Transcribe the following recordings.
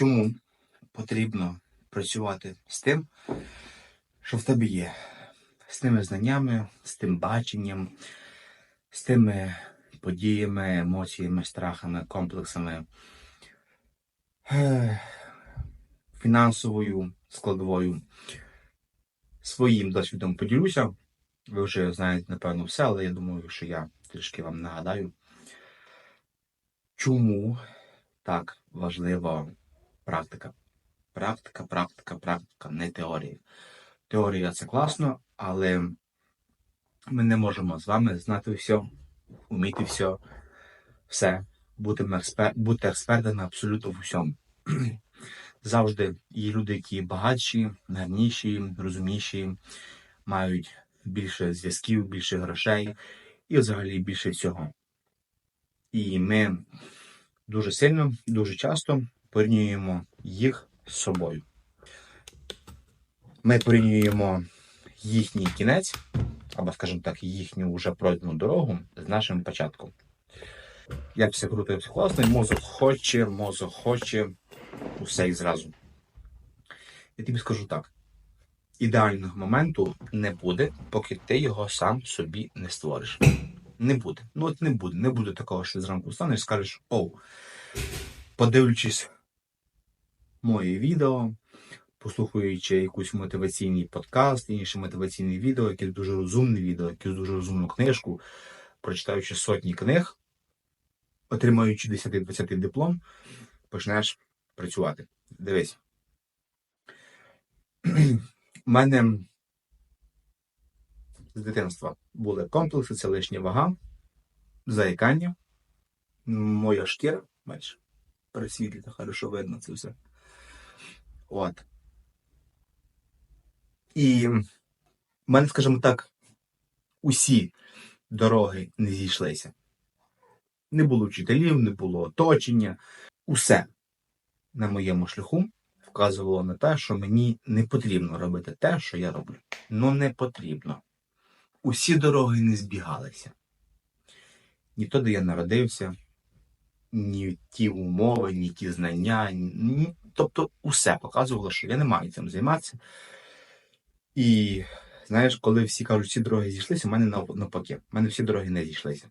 чому потрібно працювати з тим, що в тебе є, з тими знаннями, з тим баченням, з тими подіями, емоціями, страхами, комплексами, е, фінансовою складовою. Своїм досвідом поділюся. Ви вже знаєте, напевно, все, але я думаю, що я трішки вам нагадаю, чому так важлива практика. Практика, практика, практика, не теорія. Теорія це класно, але ми не можемо з вами знати все, вміти все, все, бути, експер... бути експертами абсолютно в усьому. Завжди є люди, які багатші, гарніші, розумніші, мають більше зв'язків, більше грошей і взагалі більше всього. І ми дуже сильно, дуже часто порівнюємо їх з собою. Ми порівнюємо їхній кінець, або, скажімо так, їхню вже пройдену дорогу з нашим початком. Як все круто і все класно, мозок хоче, мозок хоче усе і зразу. Я тобі скажу так: ідеального моменту не буде, поки ти його сам собі не створиш. Не буде. Ну от не буде. Не буде такого, що зранку встанеш і скажеш, оу, подивлячись моє відео, послухаючи якусь мотиваційний подкаст, інші мотиваційні відео, якесь дуже розумне відео, якусь дуже розумну книжку, прочитаючи сотні книг, отримуючи 10-20 диплом, почнеш працювати. Дивись. У мене з дитинства були комплекси, це лишня вага, заїкання, моя шкіра, бачиш, пересвітліта, хорошо видно це все. От. І в мене, скажімо так, усі дороги не зійшлися. Не було вчителів, не було оточення. Усе на моєму шляху вказувало на те, що мені не потрібно робити те, що я роблю. Ну не потрібно. Усі дороги не збігалися. Ні то, де я народився, ні ті умови, ні ті знання, ні... тобто усе показувало, що я не маю цим займатися. І знаєш, коли всі кажуть, всі дороги зійшлися, у мене навпаки, у мене всі дороги не зійшлися.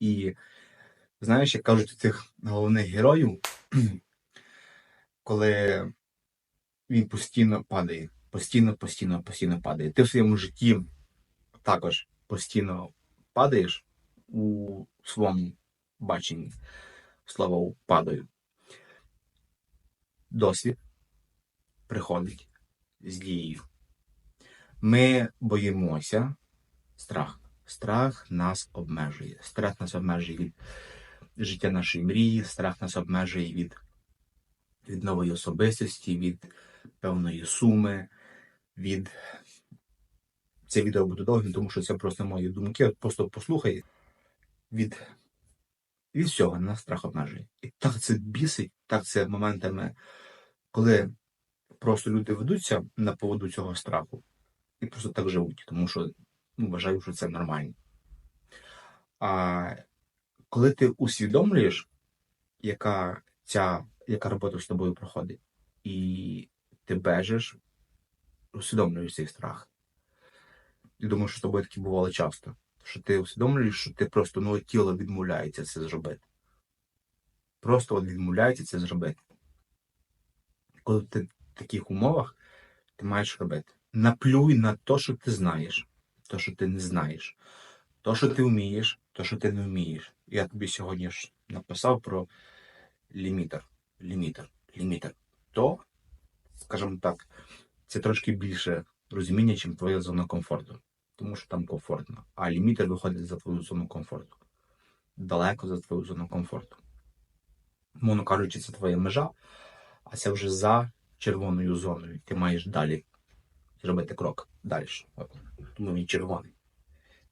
І знаєш, як кажуть у цих головних героїв, коли він постійно падає, постійно, постійно, постійно падає. Ти в своєму житті також постійно падаєш у своєму баченні. Слава падаю. Досвід приходить з дією. Ми боїмося страх. Страх нас обмежує. Страх нас обмежує від життя нашої мрії, страх нас обмежує від від нової особистості, від певної суми, від. Це відео буде довгим, тому що це просто мої думки. От Просто послухай від від всього нас страх обмежує. І так це бісить, так це моментами, коли просто люди ведуться на поводу цього страху і просто так живуть, тому що ну, вважаю, що це нормально. А коли ти усвідомлюєш, яка ця яка робота з тобою проходить, і ти бежиш, усвідомлюєш цей страх. І думаю, що з тобою таке бувало часто. Що ти усвідомлюєш, що ти просто ну, тіло відмовляється це зробити. Просто от відмовляється це зробити. Коли ти в таких умовах, ти маєш робити. Наплюй на те, що ти знаєш, те, що ти не знаєш, то, що ти вмієш, то, що ти не вмієш. Я тобі сьогодні ж написав про лімітер лімітер, лімітер, то, скажімо так, це трошки більше розуміння, ніж твоя зона комфорту. Тому що там комфортно. А лімітер виходить за твою зону комфорту. Далеко за твою зону комфорту. Мовно кажучи, це твоя межа, а це вже за червоною зоною. Ти маєш далі зробити крок далі. Тому він червоний.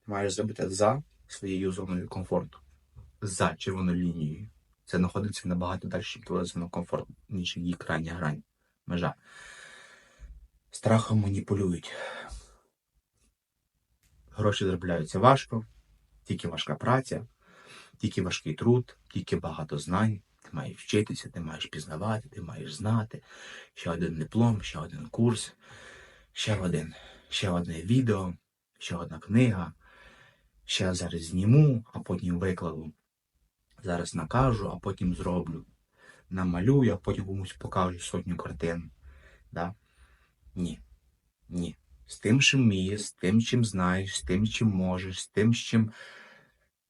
Ти маєш зробити за своєю зоною комфорту, за червоною лінією це знаходиться набагато далі твоєї зони комфорту, ніж її крайня грань, межа. Страхом маніпулюють. Гроші заробляються важко, тільки важка праця, тільки важкий труд, тільки багато знань, Ти маєш вчитися, ти маєш пізнавати, ти маєш знати. Ще один диплом, ще один курс, ще один, ще одне відео, ще одна книга. Ще зараз зніму, а потім викладу. Зараз накажу, а потім зроблю. Намалюю, а потім комусь покажу сотню картин. Да? Ні. Ні. З тим, що вмієш, з тим, чим знаєш, з тим, чим можеш, з тим, з чим.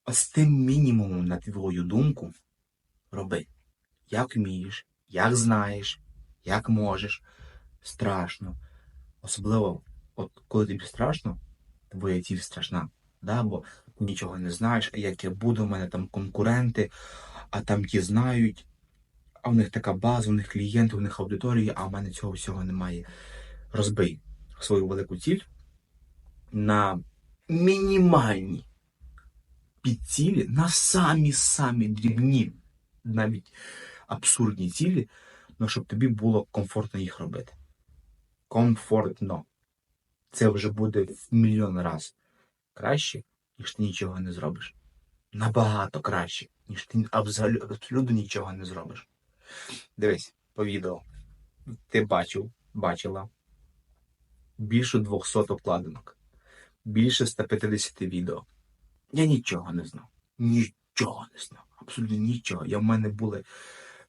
З тим мінімумом, на твою думку, роби. Як вмієш, як знаєш, як можеш. Страшно. Особливо, от коли тобі страшно, твоя ціль страшна. Да? Бо нічого не знаєш, а як я буду, у мене там конкуренти, а там ті знають, а в них така база, у них клієнти, у них аудиторія, а в мене цього всього немає. Розбий свою велику ціль на мінімальні підцілі, на самі-самі дрібні, навіть абсурдні цілі, ну, щоб тобі було комфортно їх робити. Комфортно. Це вже буде в мільйон раз краще, ніж ти нічого не зробиш. Набагато краще, ніж ти абсолютно, нічого не зробиш. Дивись по відео. Ти бачив, бачила більше 200 обкладинок, більше 150 відео. Я нічого не знав. Нічого не знав. Абсолютно нічого. Я в мене були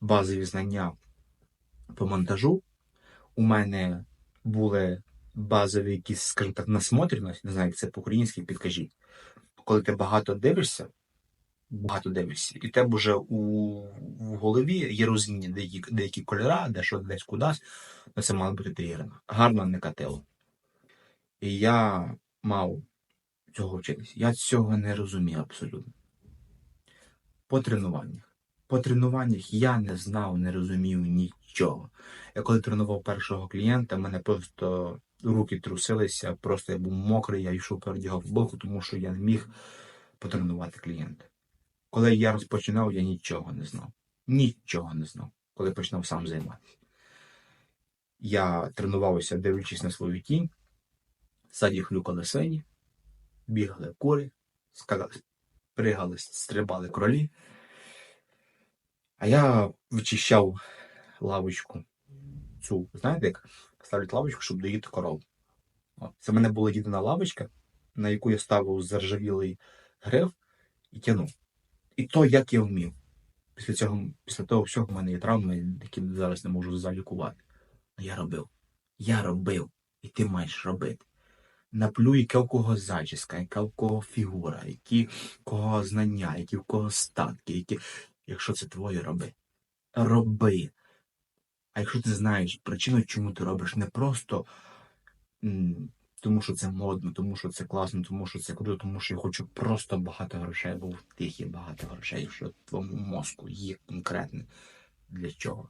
базові знання по монтажу. У мене були базові якісь, скажімо так, насмотреність, не знаю, як це по-українськи підкажіть. Коли ти багато дивишся, багато дивишся, і тебе вже у в голові є розуміння деякі, деякі кольора, де що десь кудись, це мало бути тригерно. Гарно не катило. І я мав цього вчитися. Я цього не розумію абсолютно. По тренуваннях. По тренуваннях я не знав, не розумів нічого. Я коли тренував першого клієнта, мене просто руки трусилися, просто я був мокрий, я йшов передягав футболку, тому що я не міг потренувати клієнта. Коли я розпочинав, я нічого не знав. Нічого не знав, коли починав сам займатися. Я тренувався, дивлячись на свою тінь, ззаді хлюкали свині, бігали кури, пригали, стрибали кролі. А я вичищав лавочку. Цю, знаєте, як ставлять лавочку, щоб доїти корову. От. Це в мене була єдина лавочка, на яку я ставив заржавілий гриф і тянув. І то, як я вмів. Після цього, після того всього в мене є травми, які зараз не можу залікувати. Я робив. Я робив. І ти маєш робити. Наплюй, яка у кого зачіска, яка у кого фігура, які у кого знання, які у кого статки, які. Якщо це твоє, роби. Роби. А якщо ти знаєш причину, чому ти робиш, не просто тому, що це модно, тому що це класно, тому що це круто, тому що я хочу просто багато грошей, бо в тих є багато грошей, що в твоєму мозку є конкретне для чого.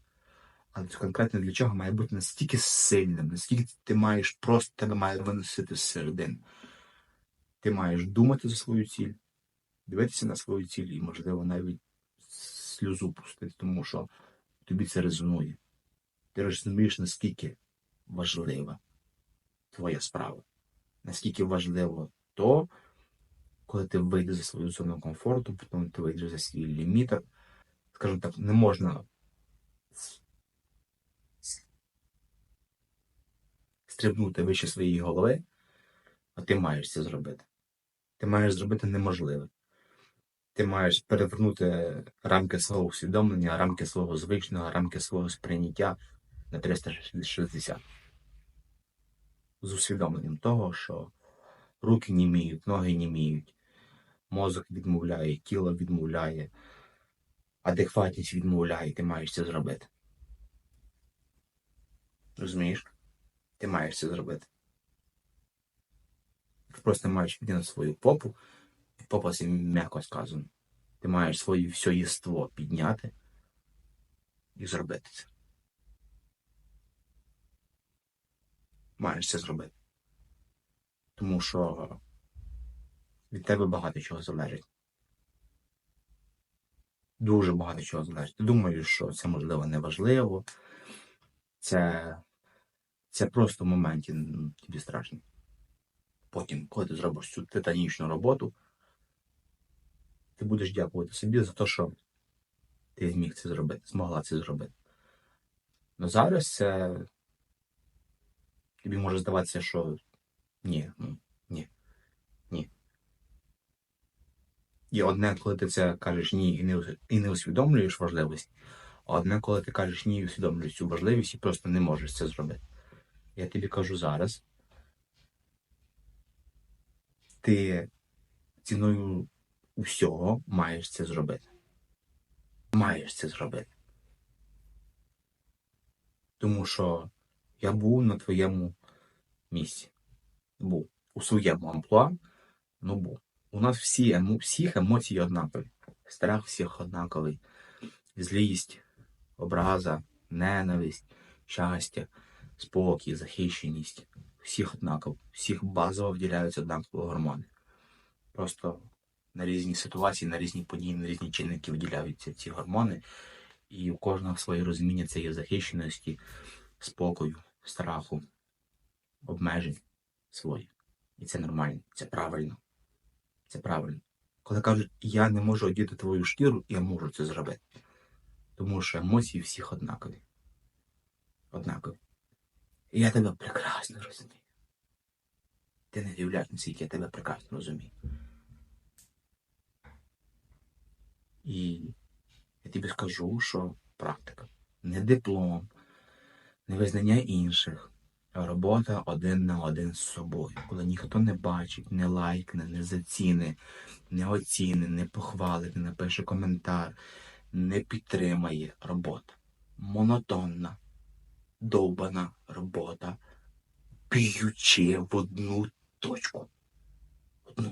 Але це конкретне для чого має бути настільки сильним, наскільки ти маєш просто тебе має виносити з середини. Ти маєш думати за свою ціль, дивитися на свою ціль і, можливо, навіть сльозу пустити, тому що тобі це резонує. Ти розумієш, наскільки важлива твоя справа, наскільки важливо то, коли ти вийдеш за свою зону комфорту, потім ти вийдеш за свій ліміт. Скажімо так, не можна стрибнути вище своєї голови, а ти маєш це зробити. Ти маєш зробити неможливе. Ти маєш перевернути рамки свого усвідомлення, рамки свого звичного, рамки свого сприйняття на 360. З усвідомленням того, що руки німіють, ноги німіють, мозок відмовляє, тіло відмовляє, адекватність відмовляє, ти маєш це зробити. Розумієш? Ти маєш це зробити. Ти просто маєш піти на свою попу, і попа це м'яко сказано. Ти маєш своє все єство підняти і зробити це. Маєш це зробити. Тому що від тебе багато чого залежить. Дуже багато чого залежить. Ти думаєш, що це можливо не важливо. Це це просто в моменті тобі страшно. Потім, коли ти зробиш цю титанічну роботу, ти будеш дякувати собі за те, що ти зміг це зробити, змогла це зробити. Ну зараз це тобі може здаватися, що ні, ну, ні, ні. І одне, коли ти це кажеш ні і не, і не усвідомлюєш важливість, а одне, коли ти кажеш ні і усвідомлюєш цю важливість і просто не можеш це зробити. Я тобі кажу зараз. Ти ціною усього маєш це зробити. Маєш це зробити. Тому що я був на твоєму місці. Був. У своєму амплуа, ну був. У нас всі, емо- всіх емоцій однакові. Страх всіх однаковий. Злість, образа, ненависть, щастя, спокій, захищеність. Всіх однаково. Всіх базово вділяються однаково гормони. Просто на різні ситуації, на різні події, на різні чинники виділяються ці гормони. І у кожного своє розуміння цієї захищеності, спокою, страху, обмежень свої. І це нормально, це правильно. Це правильно. Коли кажуть, я не можу одіти твою шкіру, я можу це зробити. Тому що емоції всіх однакові. Однакові. І я тебе прекрасно розумію. Ти не уявляєш, наскільки я тебе прекрасно розумію. І я тобі скажу, що практика. Не диплом, не визнання інших, а робота один на один з собою. Коли ніхто не бачить, не лайкне, не заціни, не оціни, не похвалить, не напише коментар, не підтримає робота. Монотонна, довбана робота, б'ючи в одну точку. Одну.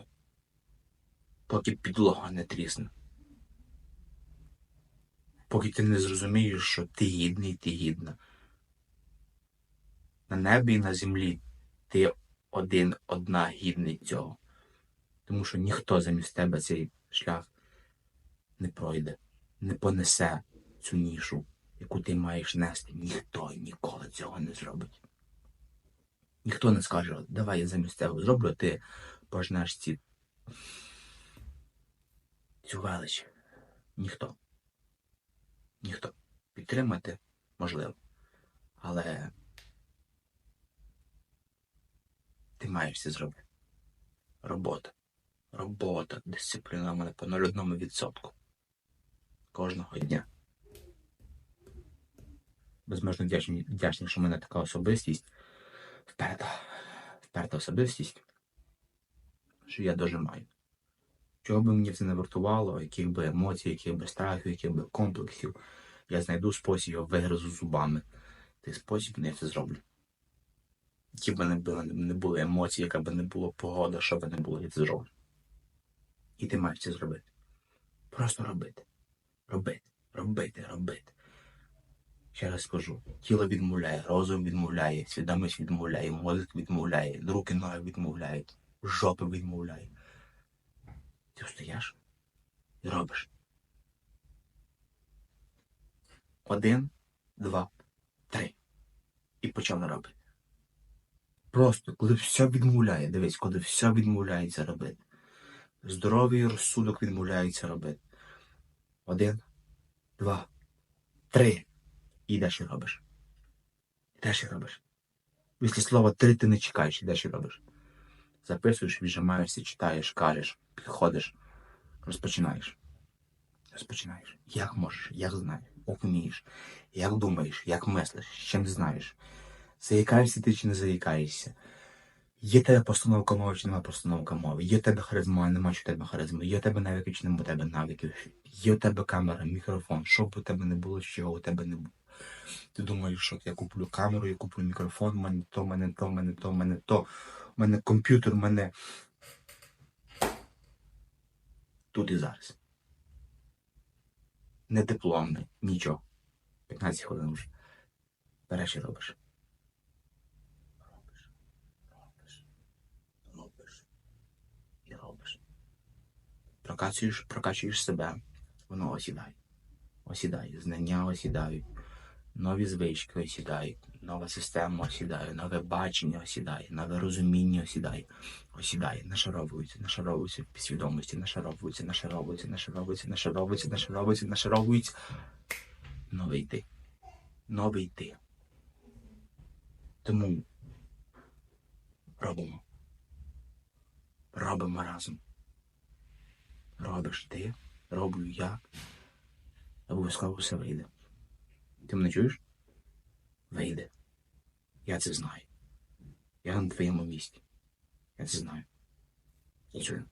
Поки підлога не трісне. Поки ти не зрозумієш, що ти гідний, ти гідна. На небі і на землі ти один, одна гідний цього. Тому що ніхто замість тебе цей шлях не пройде, не понесе цю нішу, яку ти маєш нести. Ніхто ніколи цього не зробить. Ніхто не скаже, давай я замість тебе зроблю, ти пожнеш ці цю велич. Ніхто. Ніхто. Підтримати можливо. Але ти маєш це зробити. Робота. Робота. Мене по 0,1%. Кожного дня. Безмежно вдячний, вдячний, що в мене така особистість. Вперта. Вперта особистість. Що я дожимаю. Чого би мені це не вартувало, яких би емоцій, яких би страхів, яких би комплексів, я знайду спосіб, я вигризу зубами. Цей спосіб я це зроблю. Які б не були, не були емоції, яка б не була погода, що б не було, я це зроблю. І ти маєш це зробити. Просто робити. Робити, робити, робити. Ще раз скажу, тіло відмовляє, розум відмовляє, свідомість відмовляє, мозок відмовляє, руки, ноги відмовляють, жопи відмовляє. Ти встаєш і робиш. Один, два, три. І почали робити. Просто, коли все відмовляє, дивись, коли все відмовляється робити. Здоровий розсудок відмовляється робити. Один, два, три. І йдеш і робиш. Йдеш і робиш. Після слова три ти не чекаєш, йдеш і робиш. Записуєш, віджимаєшся, читаєш, кажеш, підходиш, розпочинаєш. Розпочинаєш. Як можеш, як знаєш, як вмієш, як думаєш, як мислиш, чим знаєш. Заїкаєшся ти чи не заїкаєшся. Є тебе постановка мови чи нема постановка мови. Є тебе харизма, нема чи тебе харизми. Є тебе навики чи нема у тебе навиків. Є в тебе камера, мікрофон. Що б у тебе не було, чого у тебе не було. Ти думаєш, що я куплю камеру, я куплю мікрофон, в мене то, в мене то, в мене то, в мене то. У мене комп'ютер, у мене тут і зараз. Не дипломний, нічого. 15 хвилин вже. Береш і. Робиш, робиш, робиш і робиш. Прокачуєш, прокачуєш себе, воно осідає. Осідає. Знання осідають, нові звички осідають, Нова система осідає, нове бачення осідає, нове розуміння осідає, осідає, нашаровується, нашаровується в підсвідомості, нашаровується, нашаровується, нашаровується, нашаровується, нашаровується, нашаровується. Новий ти. Новий ти. Тому робимо. Робимо разом. Робиш ти, роблю я. Обов'язково все вийде. Ти мене чуєш? Вийде. Я це знаю. Я на твоєму місці. Я це знаю. Я чую.